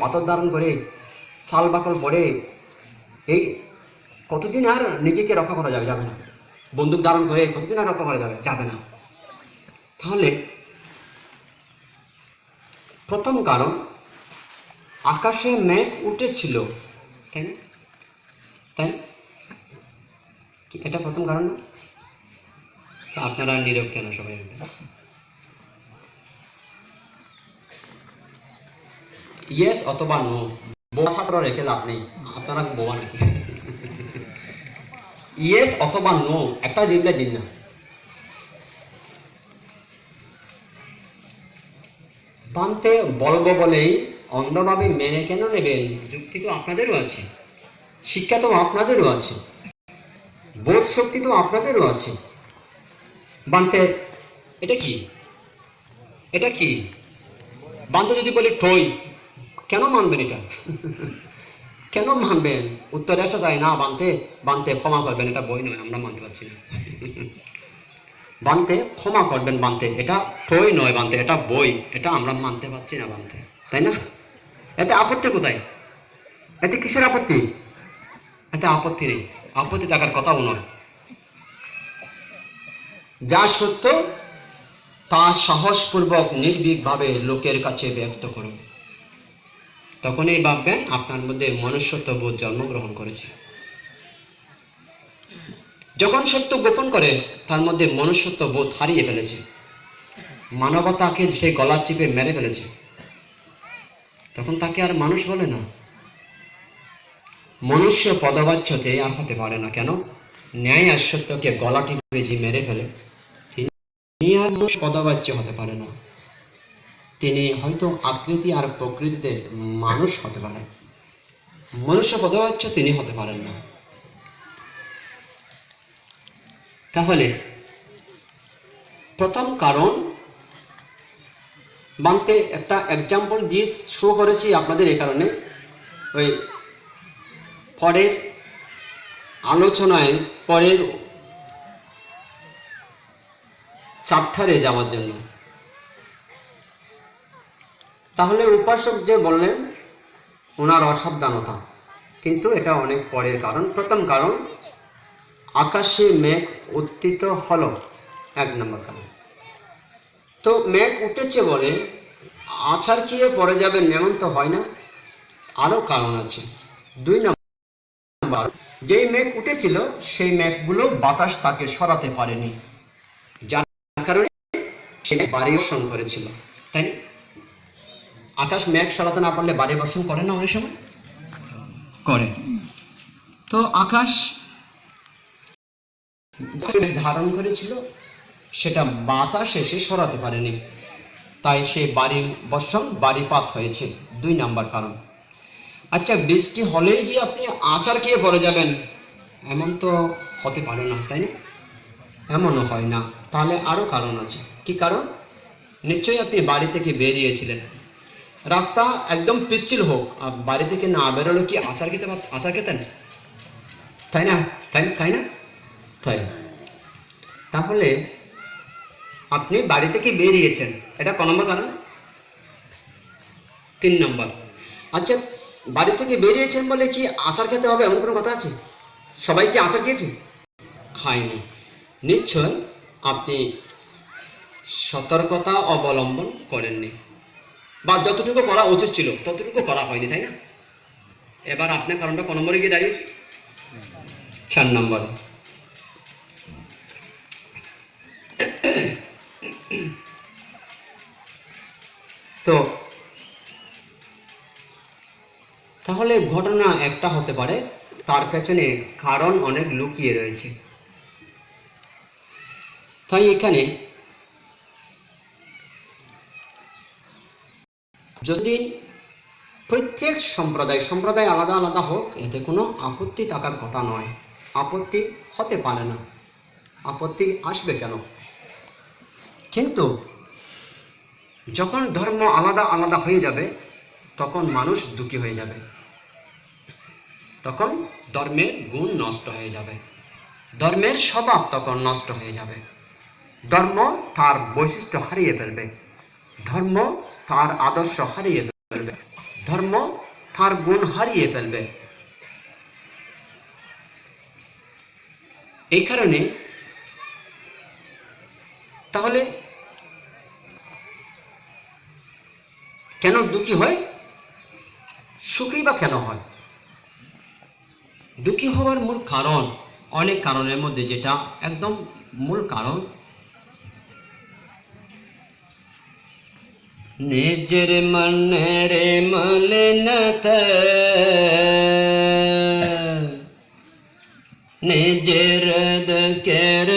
পাথর ধারণ করে শাল বাকল পরে, এই কতদিন আর নিজেকে রক্ষা করা যাবে যাবে না। বন্দুক ধারণ করে কতদিন আর রক্ষা করা যাবে যাবে না। তাহলে প্রথম কারণ, আকাশে মেঘ উঠেছিল। তাই না? তাই? এটা প্রথম কারণ না? আপনারা নীরব কেন সবাই? ইয়েস অথবা নো বোয়া ছাত্র রেখে লাভ নেই। আপনারা বোয়া নাকি? ইয়েস অথবা নো একটা দিলে দিন না বানতে বলব বলেই অন্ধভাবে মেনে কেন নেবেন? যুক্তি তো আপনাদেরও আছে। শিক্ষা তো আপনাদেরও আছে। বোধ শক্তি তো আপনাদেরও আছে। বানতে, এটা কি? এটা কি? বানতে যদি বলি ঠই কেন মানবেন এটা? কেন মানবেন? উত্তরে আসা যায়, না, বানতে বানতে ক্ষমা করবেন। এটা বই নয়, আমরা মানতে পারছি না। বানতে, ক্ষমা করবেন বানতে, এটা বই নয় বানতে, এটা বই, এটা আমরা মানতে পারছি না বানতে, তাই না? এতে আপত্তি কোথায়? এতে কিসের আপত্তি? এতে আপত্তি নেই, আপত্তি থাকার কথাও নয়। যা সত্য, তা সাহসপূর্বক, নির্ভীকভাবে লোকের কাছে ব্যক্ত করুন। তখনই ভাববেন আপনার মধ্যে মনুষ্যত্ব বোধ জন্মগ্রহণ করেছে। যখন সত্য গোপন করে, তার মধ্যে মনুষ্যত্ব বোধ হারিয়ে ফেলেছে। মানবতাকে সে গলা চিপে মেরে ফেলেছে। তখন তাকে আর মানুষ বলে না। মনুষ্য পদবাচ্যতে আর হতে পারে না। কেন? ন্যায় আর সত্যকে গলা টিপে যে মেরে ফেলে, তিনি আর মানুষ পদবাচ্য হতে পারে না। তিনি হয়তো আকৃতি আর প্রকৃতিতে মানুষ হতে পারেন মনুষ্য পদবাচ্য তিনি হতে পারেন না। তাহলে প্রথম কারণ, বানতে একটা এক্সাম্পল দিয়ে শো করেছি আপনাদের এই কারণে। ওই পরের আলোচনায়, পরের চাপ্টারে যাওয়ার জন্য। তাহলে উপাসক যে বললেন, ওনার অসাবধানতা। কিন্তু এটা অনেক পরের কারণ। প্রথম কারণ, আকাশে মেঘ উত্থিত হল। এক নম্বর কারণ। তো মেঘ উঠেছে বলে আছাড় খেয়ে পড়ে যাবেন এমন তো হয় না। আরও কারণ আছে। দুই নম্বর, যেই মেঘ উঠেছিল, সেই মেঘগুলো বাতাস তাকে সরাতে পারেনি। যার কারণে সে বাড়ি করেছিল। তাই না? আকাশ মেঘ সরাতে না পারলে বাড়ি বর্ষণ করে না অনেক সময়? করে। তো আকাশ ধারণ করেছিল সেটা বাতাস এসে সরাতে পারেনি। তাই সে বাড়ি বর্ষণ বাড়িপাত হয়েছে। দুই নাম্বার কারণ। আচ্ছা বৃষ্টি হলেই যে আপনি আচার খেয়ে পড়ে যাবেন এমন তো হতে পারে না তাই না? এমনও হয় না। তাহলে আরও কারণ আছে। কি কারণ? নিশ্চয়ই আপনি বাড়ি থেকে বেরিয়েছিলেন। রাস্তা একদম পিচ্ছিল হোক, আর বাড়ি থেকে না বেরোলে কি আচার খেতে আচার খেতেন তাই না? তাই তাই না? তাই। তাহলে আপনি বাড়ি থেকে বেরিয়েছেন, এটা ক নম্বর কারণ? তিন নম্বর। আচ্ছা বাড়ি থেকে বেরিয়েছেন বলে কি আচার খেতে হবে এমন কোনো কথা আছে? সবাই কি আচার খেয়েছে? খায়নি। নিশ্চয় আপনি সতর্কতা অবলম্বন করেননি। বা যতটুকু করা উচিত ছিল, ততটুকু করা হয়নি, তাই না? এবার আপনার কারণটা ক নম্বরে গিয়ে দাঁড়িয়েছে? চার নম্বর। তো, তাহলে ঘটনা একটা হতে পারে, তার পেছনে কারণ অনেক লুকিয়ে রয়েছে। তাই এখানে যদি প্রত্যেক সম্প্রদায় সম্প্রদায় আলাদা আলাদা হোক, এতে কোনো আপত্তি থাকার কথা নয়। আপত্তি হতে পারে না। আপত্তি আসবে কেন? কিন্তু যখন ধর্ম আলাদা আলাদা হয়ে যাবে, তখন মানুষ দুঃখী হয়ে যাবে। তখন ধর্মের গুণ নষ্ট হয়ে যাবে। ধর্মের স্বভাব তখন নষ্ট হয়ে যাবে। ধর্ম তার বৈশিষ্ট্য হারিয়ে ফেলবে। ধর্ম তার আদর্শ হারিয়ে ফেলবে। ধর্ম তার গুণ হারিয়ে ফেলবে। এই কারণে তাহলে কেন দুঃখী হয়? সুখী বা কেন হয়? দুঃখী হওয়ার মূল কারণ, অনেক কারণের মধ্যে যেটা একদম মূল কারণ निजर मन रे मल नत निजर दर कर